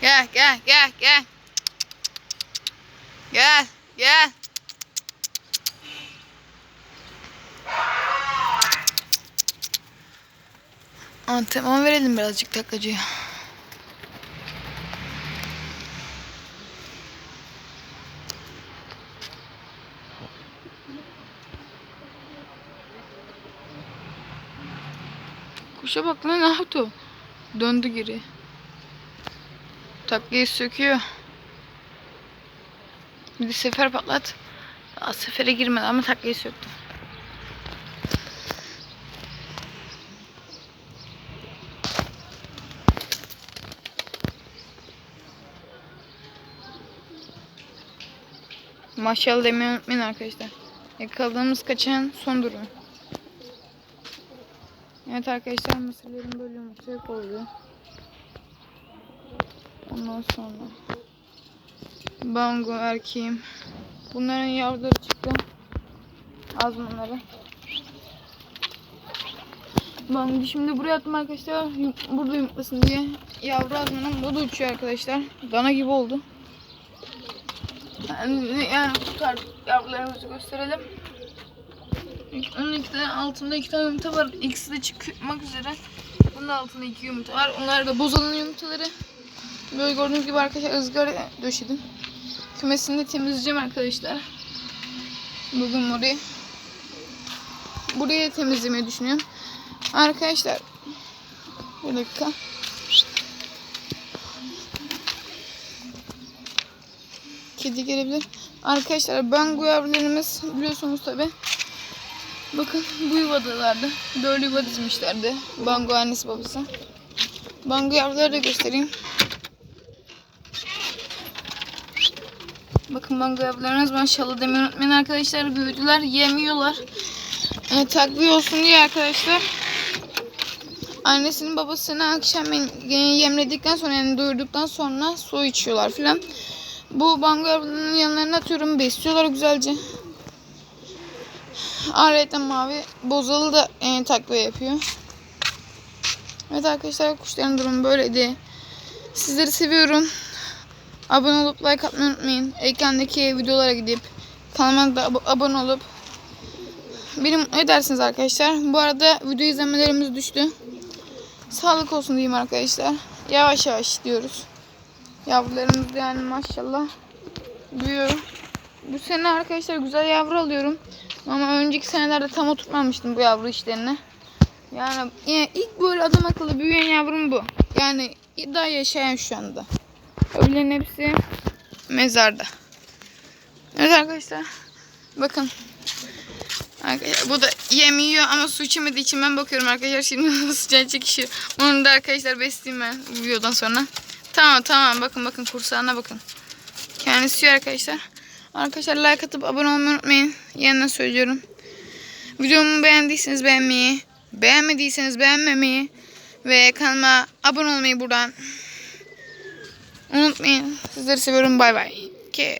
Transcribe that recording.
Gel gel gel gel. Gel gel. Antrenman verelim birazcık taklacıya. Kuşa bak lan ne yaptı? Döndü geri. Taklayı söküyor. Bir sefer patlat. Aa, sefere girmedi ama taklayı söktü. Maşallah demeyi unutmayın arkadaşlar. Yakaladığımız kaçan son durum. Evet arkadaşlar mısırların böyle yumurtaya koydu. Ondan sonra bango erkeğim. Bunların yavruları çıktı. Azmanları. Ben şimdi buraya attım arkadaşlar. Burada yumurtlasın diye. Yavru azmanım bu da uçuyor arkadaşlar. Dana gibi oldu. Yani, yani tutar yavrularımızı gösterelim. Onun iki tane altında iki tane yumurta var. İkisi de çıkmak üzere. Bunun altında iki yumurta var. Onlar da bozalın yumurtaları. Böyle gördüğünüz gibi arkadaşlar ızgara döşedim. Kümesini de temizleyeceğim arkadaşlar. Bugün burayı. Burayı temizlemeyi düşünüyorum. Arkadaşlar. Bir dakika. Kedi gelebilir. Arkadaşlar ben yavrularımız biliyorsunuz tabi. Bakın bu yuvadalardı. Böyle yuva dizmişlerdi. Bango annesi babası. Bango yavruları da göstereyim. Bakın bango yavrularınız maşallah demeyi unutmayın arkadaşlar. Büyüdüler, yemiyorlar. E, takviye olsun diye arkadaşlar. Annesinin babasını akşam yemledikten sonra yani doyurduktan sonra su içiyorlar filan. Bu bango yavrularının yanlarına atıyorum. Besliyorlar güzelce. Ayrıca mavi bozalı da e, takviye yapıyor. Evet arkadaşlar kuşların durumu böyleydi. Sizleri seviyorum. Abone olup like atmayı unutmayın. Ekrandaki videolara gidip kanalıma da ab- abone olup beni mutlu edersiniz arkadaşlar. Bu arada video izlemelerimiz düştü. Sağlık olsun diyeyim arkadaşlar. Yavaş yavaş diyoruz. Yavrularımız yani maşallah büyüyor. Bu sene arkadaşlar güzel yavru alıyorum. Ama önceki senelerde tam oturtmamıştım bu yavru işlerini. Yani, yani ilk böyle adam akıllı büyüyen yavrum bu. Yani daha yaşayan şu anda. Öbürlerin hepsi mezarda. Evet arkadaşlar. Bakın. Arkadaşlar bu da yem yiyor ama su içemediği için ben bakıyorum arkadaşlar. Şimdi sıcak çekişiyor. Onu da arkadaşlar besleyeyim ben videodan sonra. Tamam tamam bakın bakın kursağına bakın. Kendisi yiyor arkadaşlar. Arkadaşlar like atıp abone olmayı unutmayın. Yeniden söylüyorum. Videomu beğendiyseniz beğenmeyi, beğenmediyseniz beğenmemeyi ve kanalıma abone olmayı buradan unutmayın. Sizleri seviyorum. Bay bay. Kes.